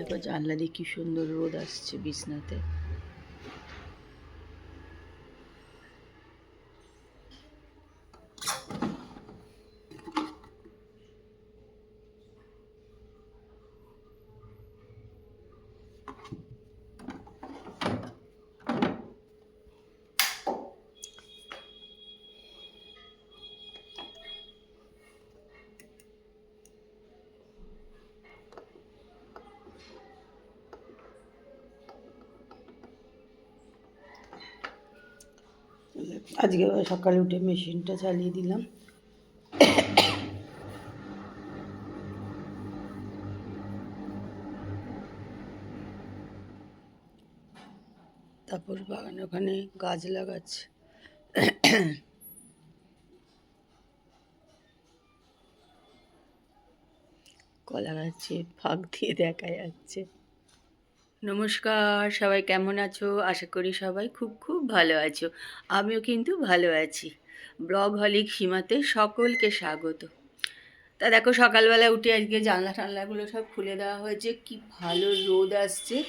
এবার জানলা দিয়ে কি সুন্দর রোদ আসছে বিছনাতে। আজকে সকালে উঠে মেশিনটা চালিয়ে দিলাম। তারপর বাগানে ওখানে গাছ লাগাচ্ছে। কলা গাছে ফাঁক দিয়ে দেখা যাচ্ছে। নমস্কার, সবাই কেমন আছো? আশা করি সবাই খুব খুব ভালো আছো। আমিও কিন্তু ভালো আছি। ব্লগ হলিক সীমাতে সকলকে স্বাগত। তা দেখো সকালবেলা উঠে আজকে জানলা টানলাগুলো সব খুলে দেওয়া হয়েছে। কি ভালো রোদ আসছে।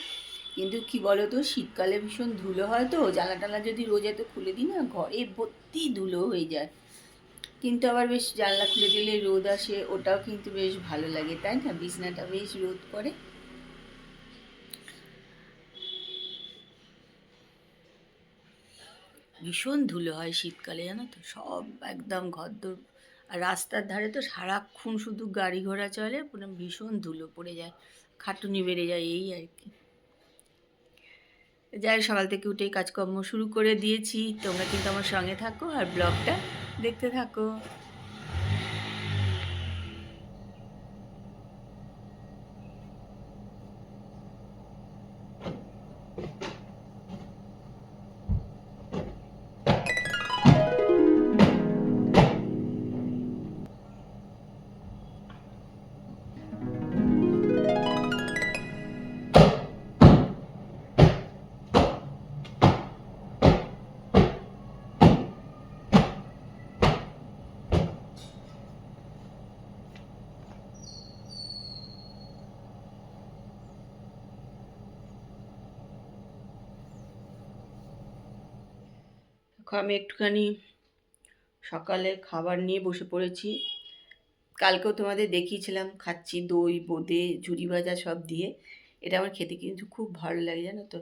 কিন্তু কি বলো তো শীতকালে ভীষণ ধুলো হয় তো, জানলা টানলা যদি রোজ এত খুলে দিই না, ঘরে ভর্তি ধুলো হয়ে যায়। কিন্তু আবার বেশ জানলা খুলে দিলে রোদ আসে, ওটাও কিন্তু বেশ ভালো লাগে, তাই না? বিছনাটা বেশ রোদ করে। ভীষণ ধুলো হয় শীতকালে, জানো তো? সব একদম ঘরদোর। আর রাস্তার ধারে তো সারাক্ষণ শুধু গাড়ি ঘোড়া চলে, পুরো ভীষণ ধুলো পড়ে যায়, খাটুনি বেড়ে যায়, এই আর কি। যাই সকাল থেকে উঠে কাজকর্ম শুরু করে দিয়েছি। তোমরা কিন্তু আমার সঙ্গে থাকো আর ব্লগটা দেখতে থাকো। আমি একটুখানি সকালে খাবার নিয়ে বসে পড়েছি। কালকেও তোমাদের দেখিয়েছিলাম, খাচ্ছি দই, বোঁদে, ঝুরি ভাজা সব দিয়ে। এটা আমার খেতে কিন্তু খুব ভালো লাগে, জানো তো?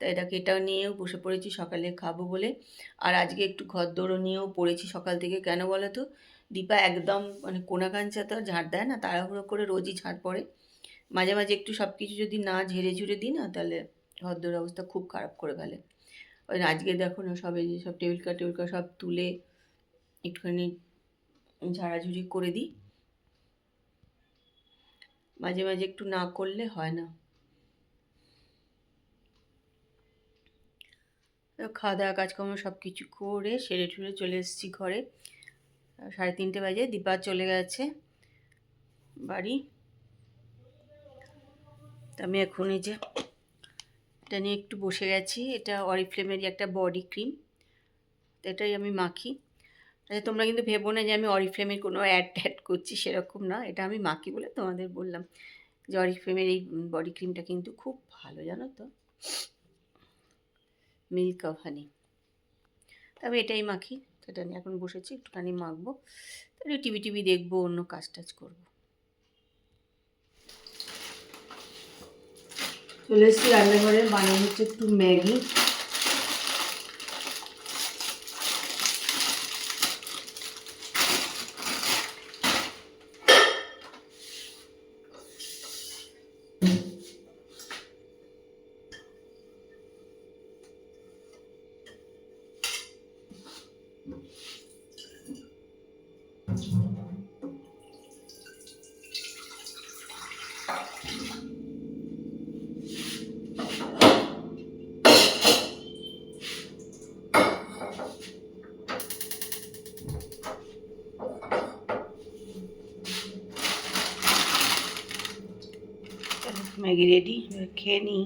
তাই এটাকে এটাও নিয়েও বসে পড়েছি, সকালে খাব বলে। আর আজকে একটু ঘর দৌড়ো নিয়েও পড়েছি সকাল থেকে, কেন বলো তো? দীপা একদম মানে কোনা কাঞ্চা তো ঝাড় দেয় না, তাড়াহুড়ো করে রোজই ঝাড় পড়ে। মাঝে মাঝে একটু সব কিছু যদি না ঝেড়ে ঝুড়ে দিই না, তাহলে ঘর দৌড়ের অবস্থা খুব খারাপ করে ফেলে। আজকে দেখো না, সব এই যে সব টেবিল কার টেবিল কার সব তুলে একটুখানি ঝাড়াঝুড়ি করে দিই। মাঝে মাঝে একটু না করলে হয় না। খাওয়া দাওয়া কাজকর্ম সব কিছু করে সেরে ঠুরে চলে এসেছি ঘরে। সাড়ে তিনটে বাজে, দীপা চলে গেছে বাড়ি। আমি এখন এই যে এটা নিয়ে একটু বসে গেছি। এটা অরিফ্লেমেরই একটা বডি ক্রিম। এটাই আমি মাখি। আচ্ছা তোমরা কিন্তু ভেবো না যে আমি অরিফ্লেমের কোনো অ্যাড ট্যাড করছি, সেরকম না। এটা আমি মাখি বলে তোমাদের বললাম যে অরিফ্লেমের এই বডি ক্রিমটা কিন্তু খুব ভালো, জানো তো? Milk of honey. তবে এটাই মাখি। এটা নিয়ে এখন বসেছি, একটুখানি মাখবো। তাহলে টিভি টিভি দেখব, অন্য কাজ টাজ করব। চলে এসেছি রান্নাঘরে বানানো হচ্ছে একটু ম্যাগি। ম্যাগি রেডি খেয়ে নি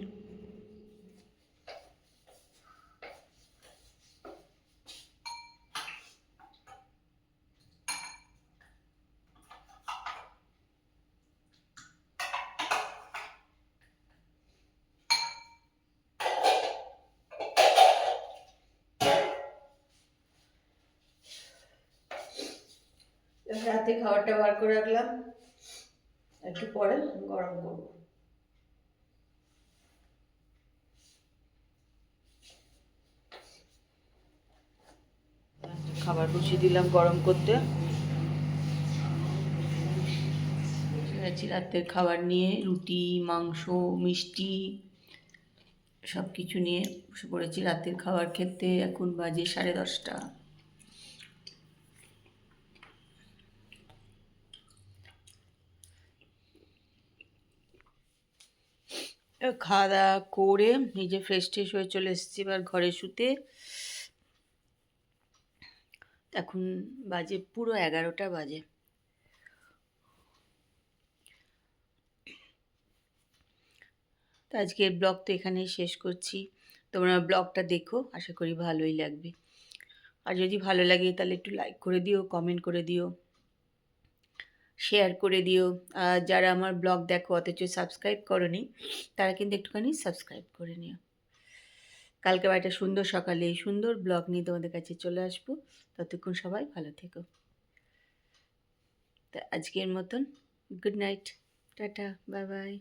রাতে খাবারটা বার করে রাখলাম। একটু পরে গরম করব। খাবার বসিয়ে দিলাম গরম করতে। রাতের খাবার নিয়ে রুটি, মাংস, মিষ্টি সব কিছু নিয়ে বসে পড়েছি রাতের খাবার খেতে। এখন বাজে সাড়ে দশটা। খাওয়া দাওয়া করে নিজে ফ্রেশ ট্রেশ হয়ে চলে এসেছি এবার ঘরে শুতে। এখন বাজে পুরো এগারোটা বাজে। তো আজকের ব্লগ তো এখানেই শেষ করছি। তোমরা ব্লগটা দেখো, আশা করি ভালোই লাগবে। আর যদি ভালো লাগে তাহলে একটু লাইক করে দিও কমেন্ট করে দিও শেয়ার করে দিও। আর যারা আমার ব্লগ দেখো অথচ সাবস্ক্রাইব করনি, তারা কিন্তু একটুখানি সাবস্ক্রাইব করে নিও। কালকে একটা সুন্দর সকালে সুন্দর ব্লগ নিয়ে তোমাদের কাছে চলে আসব। ততক্ষণ সবাই ভালো থেকো। তা আজকের মতন good night tata bye bye